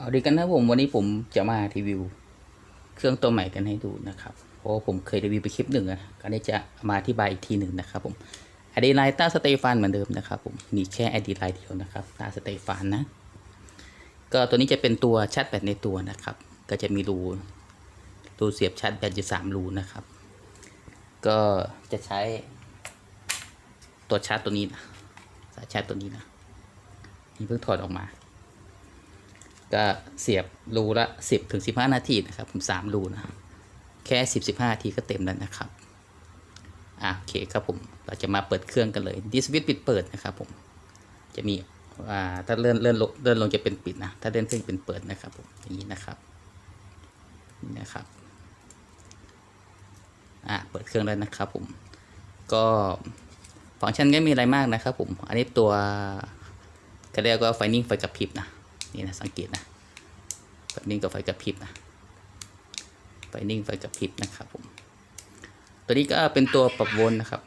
เอาดีกันนะผมวันนี้ผมจะมารีวิว เครื่องตัวใหม่กันให้ดูนะครับเพราะผมเคยรีวิวไปคลิปหนึ่งอะก็ได้จะมาอธิบายอีกทีหนึ่งนะครับผมอดีไลต้าสเตฟานเหมือนเดิมนะครับผมมีแค่อดีไลเดียวนะครับตาสเตฟานนะ ก็ตัวนี้จะเป็นตัวชาร์จแบตในตัวนะครับ ก็จะมีรูรูเสียบชาร์จแบตอยู่สามรูนะครับ ก็จะใช้ตัวชาร์จตัวนี้นะสายชาร์จตัวนี้นะนี่เพิ่งถอดออกมา ก็เสียบรูละสิบถึงสิบห้านาทีนะครับ ผมสามรูนะ แค่สิบสิบห้านาทีก็เต็มแล้วนะครับอะโอเคครับผมเราจะมาเปิดเครื่องกันเลยดิสวิตปิดเปิดนะครับผมจะมีอ่าถ้าเลื่อนเลื่อนลงเลื่อนลงจะเป็นปิดนะ ถ้าเลื่อนขึ้นเป็นเปิดนะครับผมอย่างนี้นะครับนี่นะครับอะเปิดเครื่องแล้วนะครับผมก็ฟังก์ชันก็มีอะไรมากนะครับผมอันนี้ตัวเขาเรียกว่าไฟนิ่งไฟกระพริบนะ นี่นะสังเกตนะไฟนิ่งกับไฟกระพริบนะไฟนิ่งไฟกระพริบนะครับผมตัวนี้ก็เป็นตัวปรับโวลต์นะครับ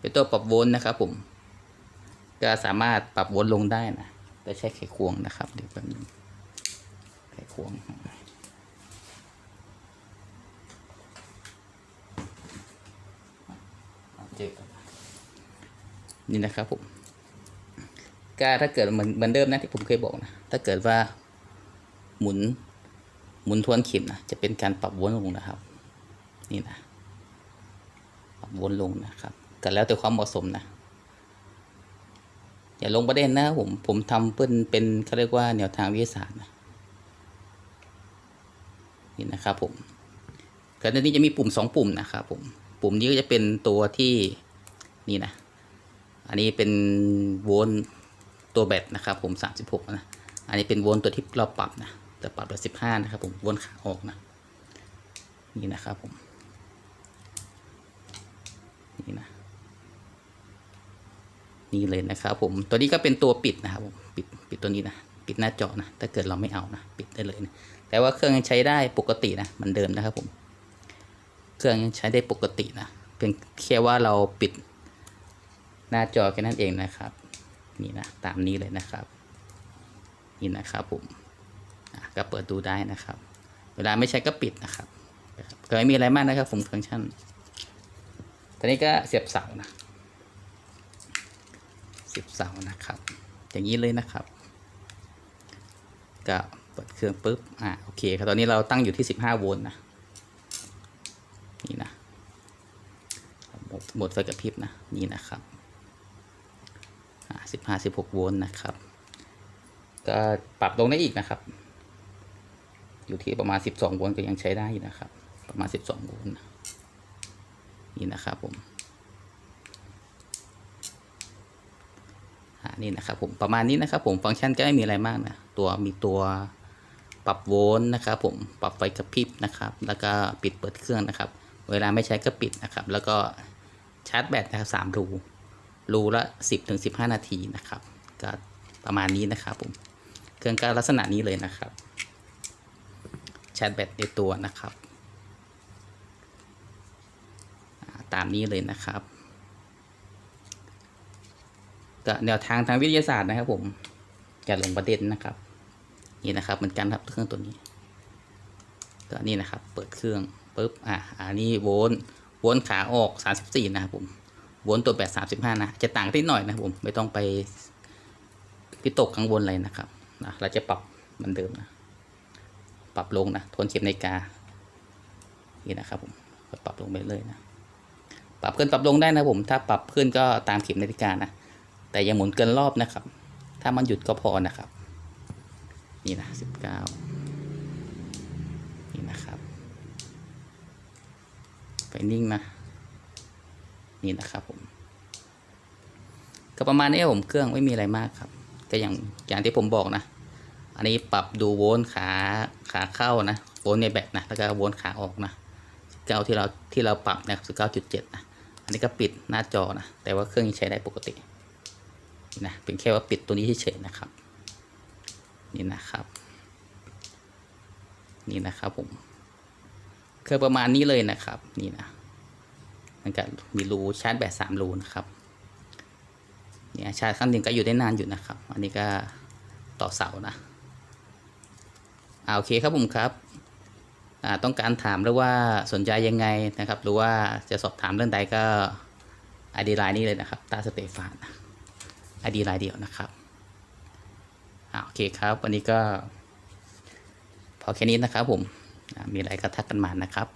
เป็นตัวปรับโวลต์นะครับผมก็สามารถปรับโวลต์ลงได้นะโดยใช้ไขควงนะครับเดี๋ยวแป๊บนึงไขควงนี่นะครับผม ก็ถ้าเกิดเหมือนเหมือนเดิมนะที่ผมเคยบอกนะถ้าเกิดว่าหมุนหมุนทวนเข็มนะจะเป็นการปรับวนลงนะครับ นี่นะปรับวนลงนะครับก็แล้วแต่ความเหมาะสมนะอย่าลงประเด็นนะผมผมทำเป็นเป็นเขาเรียกว่าแนวทางวิทยาศาสตร์นะนี่นะครับผมก็ในนี้จะมีปุ่มสองปุ่มนะครับผมปุ่มนี้ก็จะเป็นตัวที่นี่นะ อันนี้เป็นโวลต์ ตัวแบตนะครับผม 36 นะ อันนี้เป็นโวลต์ตัวที่เราปรับนะ แต่ปรับแบบ15 นะครับผมโวลต์ขาออกนะ นี่นะครับผม นี่นะ นี่เลยนะครับผม ตัวนี้ก็เป็นตัวปิดนะครับผม ปิด ปิดตัวนี้นะ ปิดหน้าจอนะ ถ้าเกิดเราไม่เอานะ ปิดได้เลยนะ แต่ว่าเครื่องยังใช้ได้ปกตินะเหมือนเดิมนะครับผม เครื่องยังใช้ได้ปกตินะ เพียงแค่ว่าเราปิดหน้าจอแค่นั้นเองนะครับ นี่นะตามนี้เลยนะครับ นี่นะครับผมก็เปิดดูได้นะครับ เวลาไม่ใช้ก็ปิดนะครับก็ไม่มีอะไรมากนะครับผมฟังก์ชันตอนนี้ก็เสียบเสานะเสียบเสานะครับ อย่างนี้เลยนะครับ ก็เปิดเครื่องปุ๊บอ่าโอเคครับตอนนี้เราตั้งอยู่ที่ 15 โวลต์นะนี่นะหมดหมดไฟกระพริบนะนี่นะครับ 15 16 โวลต์นะครับ ก็ปรับลงได้อีกนะครับ อยู่ที่ประมาณ 12 โวลต์ก็ยังใช้ได้อยู่นะครับ ประมาณ 12 โวลต์นี่นะครับผมนี่นะครับผมประมาณนี้นะครับผมฟังก์ชันก็ไม่มีอะไรมากนะตัวมีตัวปรับโวลต์นะครับผมปรับไฟกระพริบนะครับ แล้วก็ปิดเปิดเครื่องนะครับ เวลาไม่ใช้ก็ปิดนะครับ แล้วก็ชาร์จแบตนะครับสามรู รูละสิบถึงสิบห้านาทีนะครับก็ประมาณนี้นะครับผมเครื่องก็ลักษณะนี้เลยนะครับชาร์จแบตในตัวนะครับ ตามนี้เลยนะครับก็แนวทางทางวิทยาศาสตร์นะครับ ผมอย่าลงประเด็นนะครับ นี่นะครับเหมือนกันครับเครื่องตัวนี้ก็นี่นะครับ เปิดเครื่องปุ๊บอะอันนี้โวลต์โวลต์ขาออก 34 นะครับผม โวลต์ตัวแบต35นะ จะต่างนิดหน่อยนะผม ไม่ต้องไปพิตกข้างบนเลยนะครับนะเราจะปรับเหมือนเดิมนะ ปรับลงนะ ทวนเข็มนาฬิกา นี่นะครับผมปรับลงไปเลยนะ ปรับขึ้นปรับลงได้นะผม ถ้าปรับขึ้นก็ตามเข็มนาฬิกานะ แต่อย่าหมุนเกินรอบนะครับ ถ้ามันหยุดก็พอนะครับ นี่นะสิบเก้านี่นะครับไฟนิ่งนะ นี่นะครับผม ก็ประมาณนี้ผมเครื่องไม่มีอะไรมากครับ ก็อย่างอย่างที่ผมบอกนะ อันนี้ปรับดูโวลต์ขาขาเข้านะโวลต์ในแบตนะแล้วก็โวลต์ขาออกนะเก้าที่เราที่เราปรับนะครับสิบเก้าจุดเจ็ดนะอันนี้ก็ปิดหน้าจอนะแต่ว่าเครื่องยังใช้ได้ปกตินะเป็นแค่ว่าปิดตัวนี้เฉยๆนะครับ นี่นะครับ นี่นะครับผมเคยประมาณนี้เลยนะครับ นี่นะ มันก็มีรูชาร์จแบตสามรูนะครับเนี่ยชาร์จครั้งหนึ่งก็อยู่ได้นานอยู่นะครับ อันนี้ก็ต่อเสานะอ่าโอเคครับผมครับอ่าต้องการถามหรือว่าสนใจยังไงนะครับ หรือว่าจะสอบถามเรื่องใดก็อดีไลน์นี้เลยนะครับตาสเตฟานอดีไลน์เดียวนะครับอ่าโอเคครับ วันนี้ก็พอแค่นี้นะครับผมมีอะไรก็ทักกันมานะครับ